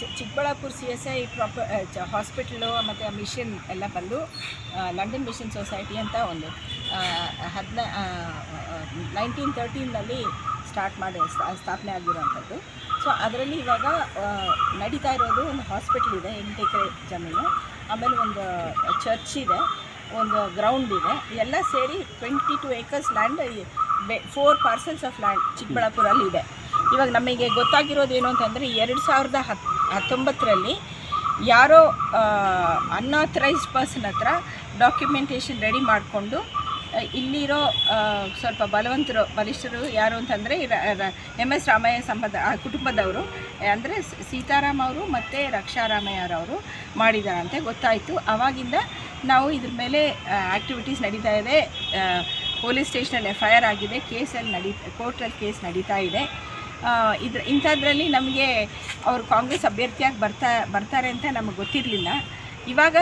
Chikkaballapur C S I proper hospital ಮತ್ತು mission ಎಲ್ಲ ಬಂದು ಲಂಡನ್ ಮಿಷನ್ ಸೊಸೈಟಿ ಅಂತ ಒಂದು ಹದಿನ ನೈನ್ಟೀನ್ ತರ್ಟೀನಲ್ಲಿ ಸ್ಟಾರ್ಟ್ ಮಾಡಿ, ಸ್ಥಾ- ಸ್ಥಾಪನೆ ಆಗಿರೋವಂಥದ್ದು. ಸೊ, ಅದರಲ್ಲಿ ಇವಾಗ ನಡೀತಾ ಇರೋದು ಒಂದು ಹಾಸ್ಪಿಟಲ್ ಇದೆ, ಎಂಟು ಎಕರೆ ಜಮೀನು. ಆಮೇಲೆ ಒಂದು ಚರ್ಚ್ ಇದೆ, ಒಂದು ಗ್ರೌಂಡ್ ಇದೆ. ಎಲ್ಲ ಸೇರಿ ಟ್ವೆಂಟಿ ಟು ಏಕರ್ಸ್ ಲ್ಯಾಂಡ್ ಬೆ, ಫೋರ್ ಪಾರ್ಸಲ್ಸ್ ಆಫ್ ಲ್ಯಾಂಡ್ ಚಿಕ್ಕಬಳ್ಳಾಪುರಲ್ಲಿ ಇದೆ ಇವಾಗ ನಮಗೆ ಗೊತ್ತಾಗಿರೋದು ಏನು ಅಂತಂದರೆ, ಎರಡು ಸಾವಿರದ ಹತ್ ಹತ್ತೊಂಬತ್ತರಲ್ಲಿ ಯಾರೋ ಅನ್ಆಥರೈಸ್ಡ್ ಪರ್ಸನ್ ಹತ್ರ ಡಾಕ್ಯುಮೆಂಟೇಷನ್ ರೆಡಿ ಮಾಡಿಕೊಂಡು ಇಲ್ಲಿರೋ ಸ್ವಲ್ಪ ಬಲವಂತರು, ಬಲಿಷ್ಠರು ಯಾರು ಅಂತಂದರೆ ಎಂ ಎಸ್ ರಾಮಯ್ಯ ಸಂಬಂಧ ಕುಟುಂಬದವರು, ಅಂದರೆ ಸೀತಾರಾಮ್ ಅವರು ಮತ್ತು ರಕ್ಷಾರಾಮಯ್ಯರವರು ಮಾಡಿದಾರಂತೆ, ಗೊತ್ತಾಯಿತು. ಆವಾಗಿಂದ ನಾವು ಇದ್ರ ಮೇಲೆ ಆ್ಯಕ್ಟಿವಿಟೀಸ್ ನಡೀತಾ ಇದೆ. ಪೊಲೀಸ್ ಸ್ಟೇಷನಲ್ಲಿ ಎಫ್ ಐ ಆರ್ ಆಗಿದೆ, ಕೇಸಲ್ಲಿ ನಡೀ ಕೋರ್ಟಲ್ಲಿ ಕೇಸ್ ನಡೀತಾ ಇದೆ. ಇದ್ರ ಇಂಥದ್ರಲ್ಲಿ ನಮಗೆ ಅವರು ಕಾಂಗ್ರೆಸ್ ಅಭ್ಯರ್ಥಿಯಾಗಿ ಬರ್ತಾ ಬರ್ತಾರೆ ಅಂತ ನಮಗೆ ಗೊತ್ತಿರಲಿಲ್ಲ. ಇವಾಗ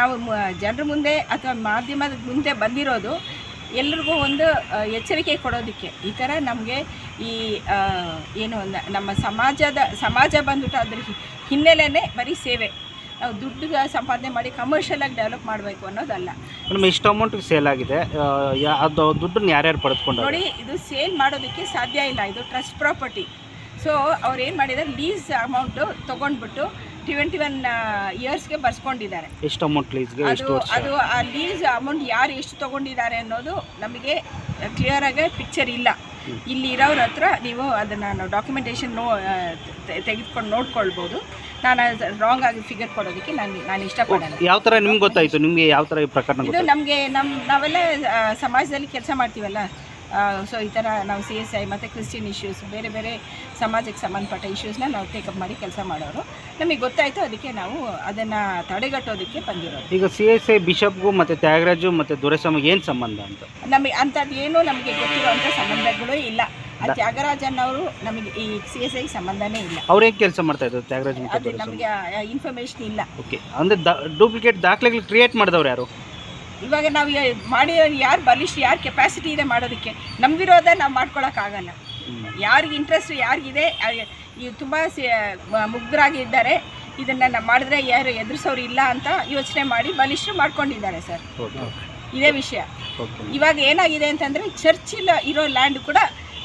ನಾವು ಜನರ ಮುಂದೆ ಅಥವಾ ಮಾಧ್ಯಮದ ಮುಂದೆ ಬಂದಿರೋದು ಎಲ್ರಿಗೂ ಒಂದು ಎಚ್ಚರಿಕೆ ಕೊಡೋದಕ್ಕೆ. ಈ ಥರ ನಮಗೆ ಈ ಏನು ನಮ್ಮ ಸಮಾಜದ ಸಮಾಜ ಬಂದ್ಬಿಟ್ಟು ಅದ್ರ ಹಿನ್ನೆಲೆಯೇ ಬರೀ ಸೇವೆ. ನಾವು ದುಡ್ಡು ಸಂಪಾದನೆ ಮಾಡಿ ಕಮರ್ಷಿಯಲಾಗಿ ಡೆವಲಪ್ ಮಾಡಬೇಕು ಅನ್ನೋದಲ್ಲ. ಮೇಡಮ್ ಇಷ್ಟು ಅಮೌಂಟ್ಗೆ ಸೇಲ್ ಆಗಿದೆ. ಅದು ದುಡ್ಡನ್ನ ಯಾರ್ಯಾರು ಪಡೆದುಕೊಂಡು ನೋಡಿ ಇದು ಸೇಲ್ ಮಾಡೋದಕ್ಕೆ ಸಾಧ್ಯ ಇಲ್ಲ. ಇದು ಟ್ರಸ್ಟ್ ಪ್ರಾಪರ್ಟಿ ಸೊ ಅವ್ರು ಏನು ಮಾಡಿದ್ದಾರೆ ಲೀಸ್ ಅಮೌಂಟು ತೊಗೊಂಡ್ಬಿಟ್ಟು ಟ್ವೆಂಟಿ ಒನ್ ಇಯರ್ಸ್ಗೆ ಬರ್ಸ್ಕೊಂಡಿದ್ದಾರೆ. ಎಷ್ಟು ಅಮೌಂಟ್ ಲೀಸ್ಗೆ ಅದು ಅದು ಆ ಲೀಸ್ ಅಮೌಂಟ್ ಯಾರು ಎಷ್ಟು ತೊಗೊಂಡಿದ್ದಾರೆ ಅನ್ನೋದು ನಮಗೆ ಕ್ಲಿಯರಾಗಿ ಪಿಕ್ಚರ್ ಇಲ್ಲ. ಇಲ್ಲಿ ಇರೋರ ಹತ್ರ ನೀವು ಅದನ್ನು ಡಾಕ್ಯುಮೆಂಟೇಷನ್ ನೋ ತೆಗೆದುಕೊಂಡು ನೋಡ್ಕೊಳ್ಬೋದು. ನಾನು ರಾಂಗ್ ಆಗಿ ಫಿಗರ್ ಕೊಡೋದಕ್ಕೆ ನಾನು ನಾನು ಇಷ್ಟಪಡಲ್ಲ. ಯಾವ ಥರ ನಿಮ್ಗೆ ಗೊತ್ತಾಯಿತು? ನಿಮಗೆ ಯಾವ ಥರ ಈ ಪ್ರಕರಣ ಇದು ನಮಗೆ ನಮ್ಮ ನಾವೆಲ್ಲ ಸಮಾಜದಲ್ಲಿ ಕೆಲಸ ಮಾಡ್ತೀವಲ್ಲ? ಸೊ ಈ ಥರ ನಾವು ಸಿ ಎಸ್ ಐ ಮತ್ತು ಕ್ರಿಶ್ಚಿಯನ್ ಇಶ್ಯೂಸ್ ಬೇರೆ ಬೇರೆ ಸಮಾಜಕ್ಕೆ ಸಂಬಂಧಪಟ್ಟ ಇಶ್ಯೂಸ್ನ ನಾವು ಟೇಕಪ್ ಮಾಡಿ ಕೆಲಸ ಮಾಡೋರು. ನಮಗೆ ಗೊತ್ತಾಯಿತು ಅದಕ್ಕೆ ನಾವು ಅದನ್ನು ತಡೆಗಟ್ಟೋದಕ್ಕೆ ಬಂದಿರೋದು. ಈಗ ಸಿ ಎಸ್ ಐ ಬಿಷಪ್ಗೂ ಮತ್ತು ತ್ಯಾಗರಾಜು ಮತ್ತು ದೊರೆಸ್ವಾಮಿಗೆ ಏನು ಸಂಬಂಧ ಅಂತ? ನಮಗೆ ಅಂಥದ್ದು ಏನೂ ನಮಗೆ ಗೊತ್ತಿರೋವಂಥ ಸಂಬಂಧಗಳು ಇಲ್ಲ. ಆ ತ್ಯಾಗರಾಜನ್ ಅವರು ನಮಗೆ ಈ ಸಿ ಎಸ್ ಐ ಸಂಬಂಧನೇ ಇಲ್ಲ. ಅವ್ರು ಹೇಗೆ ಕೆಲಸ ಮಾಡ್ತಾ ಇದ್ದಾರೆ ತ್ಯಾಗರಾಜ್ ಅದು ನಮಗೆ ಇನ್ಫಾರ್ಮೇಶನ್ ಇಲ್ಲ. ಓಕೆ ಅಂದರೆ ಡೂಪ್ಲಿಕೇಟ್ ದಾಖಲೆಗಳು ಕ್ರಿಯೇಟ್ ಮಾಡಿದವ್ರು ಯಾರು? ಇವಾಗ ನಾವು ಮಾಡಿ ಯಾರು ಬಲಿಷ್ಠ ಯಾರು ಕೆಪಾಸಿಟಿ ಇದೆ ಮಾಡೋದಕ್ಕೆ ನಮ್ಮ ವಿರೋಧ ನಾವು ಮಾಡ್ಕೊಳಕ್ಕಾಗಲ್ಲ. ಯಾರಿಗೆ ಇಂಟ್ರೆಸ್ಟ್ ಯಾರಿಗಿದೆ ಇವು ತುಂಬ ಮುಗ್ಧರಾಗಿದ್ದಾರೆ. ಇದನ್ನು ನಾವು ಮಾಡಿದ್ರೆ ಯಾರು ಎದುರಿಸೋರು ಇಲ್ಲ ಅಂತ ಯೋಚನೆ ಮಾಡಿ ಬಲಿಷ್ಠರು ಮಾಡ್ಕೊಂಡಿದ್ದಾರೆ ಸರ್. ಇದೇ ವಿಷಯ. ಇವಾಗ ಏನಾಗಿದೆ ಅಂತಂದರೆ ಚರ್ಚ್ ಇಲ್ಲ ಇರೋ ಲ್ಯಾಂಡ್ ಕೂಡ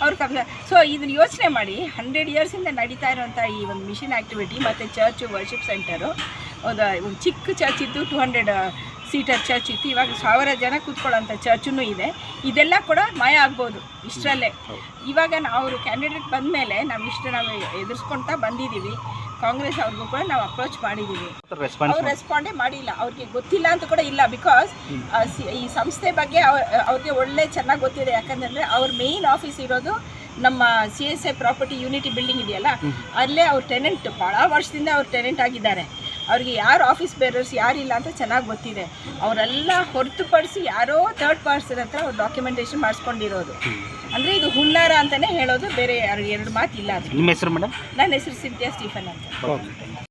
ಅವ್ರು ಕಬ್ಜ ಸೊ ಇದನ್ನ ಯೋಚನೆ ಮಾಡಿ ಹಂಡ್ರೆಡ್ ಇಯರ್ಸಿಂದ ನಡೀತಾ ಇರೋಂಥ ಈ ಒಂದು ಮಿಷನ್ ಆ್ಯಕ್ಟಿವಿಟಿ ಮತ್ತು ಚರ್ಚು ವರ್ಷಿಪ್ ಸೆಂಟರು ಒಂದು ಒಂದು ಚಿಕ್ಕ ಚರ್ಚ್ ಇದ್ದು ಟು ಹಂಡ್ರೆಡ್ ಸೀಟರ್ ಚರ್ಚ್ ಇತ್ತು. ಇವಾಗ ಸಾವಿರ ಜನ ಕೂತ್ಕೊಳ್ಳೋಂಥ ಚರ್ಚೂ ಇದೆ. ಇದೆಲ್ಲ ಕೂಡ ಮಾಯ ಆಗ್ಬೋದು. ಇಷ್ಟರಲ್ಲೇ. ಇವಾಗ ನಾವು ಅವರು ಕ್ಯಾಂಡಿಡೇಟ್ ಬಂದ ಮೇಲೆ ನಾವು ಇಷ್ಟು ನಾವು ಎದುರಿಸ್ಕೊಳ್ತಾ ಬಂದಿದ್ದೀವಿ ಕಾಂಗ್ರೆಸ್ ಅವ್ರಿಗೂ ಕೂಡ ನಾವು ಅಪ್ರೋಚ್ ಮಾಡಿದ್ದೀವಿ ಅವ್ರು ರೆಸ್ಪಾಂಡೇ ಮಾಡಿಲ್ಲ. ಅವ್ರಿಗೆ ಗೊತ್ತಿಲ್ಲ ಅಂತ ಕೂಡ ಇಲ್ಲ ಬಿಕಾಸ್ ಈ ಸಂಸ್ಥೆ ಬಗ್ಗೆ ಅವ- ಅವ್ರಿಗೆ ಒಳ್ಳೆ ಚೆನ್ನಾಗಿ ಗೊತ್ತಿದೆ. ಯಾಕಂತಂದರೆ ಅವ್ರ ಮೇಯ್ನ್ ಆಫೀಸ್ ಇರೋದು ನಮ್ಮ C S I property unity building ಇದೆಯಲ್ಲ ಅಲ್ಲೇ ಅವ್ರ ಟೆನೆಂಟ್ ಭಾಳ ವರ್ಷದಿಂದ ಅವ್ರು ಟೆನೆಂಟ್ ಆಗಿದ್ದಾರೆ. ಅವ್ರಿಗೆ ಯಾರು ಆಫೀಸ್ ಬೇರರ್ಸ್ ಯಾರಿಲ್ಲ ಅಂತ ಚೆನ್ನಾಗಿ ಗೊತ್ತಿದೆ. ಅವರೆಲ್ಲ ಹೊರತುಪಡಿಸಿ ಯಾರೋ ಥರ್ಡ್ ಪಾರ್ಟ್ಸ್ ಹತ್ರ ಅವ್ರು ಡಾಕ್ಯುಮೆಂಟೇಷನ್ ಮಾಡಿಸ್ಕೊಂಡಿರೋದು. ಅಂದರೆ ಇದು ಹುನ್ನಾರ ಅಂತಲೇ ಹೇಳೋದು ಬೇರೆ ಎರಡು ಎರಡು ಮಾತಿಲ್ಲ ಅದು. ನಿಮ್ಮ ಹೆಸರು ಮೇಡಮ್ ನನ್ನ ಹೆಸರು ಸಿಂಥಿಯಾ ಸ್ಟೀಫನ್ ಅಂತ.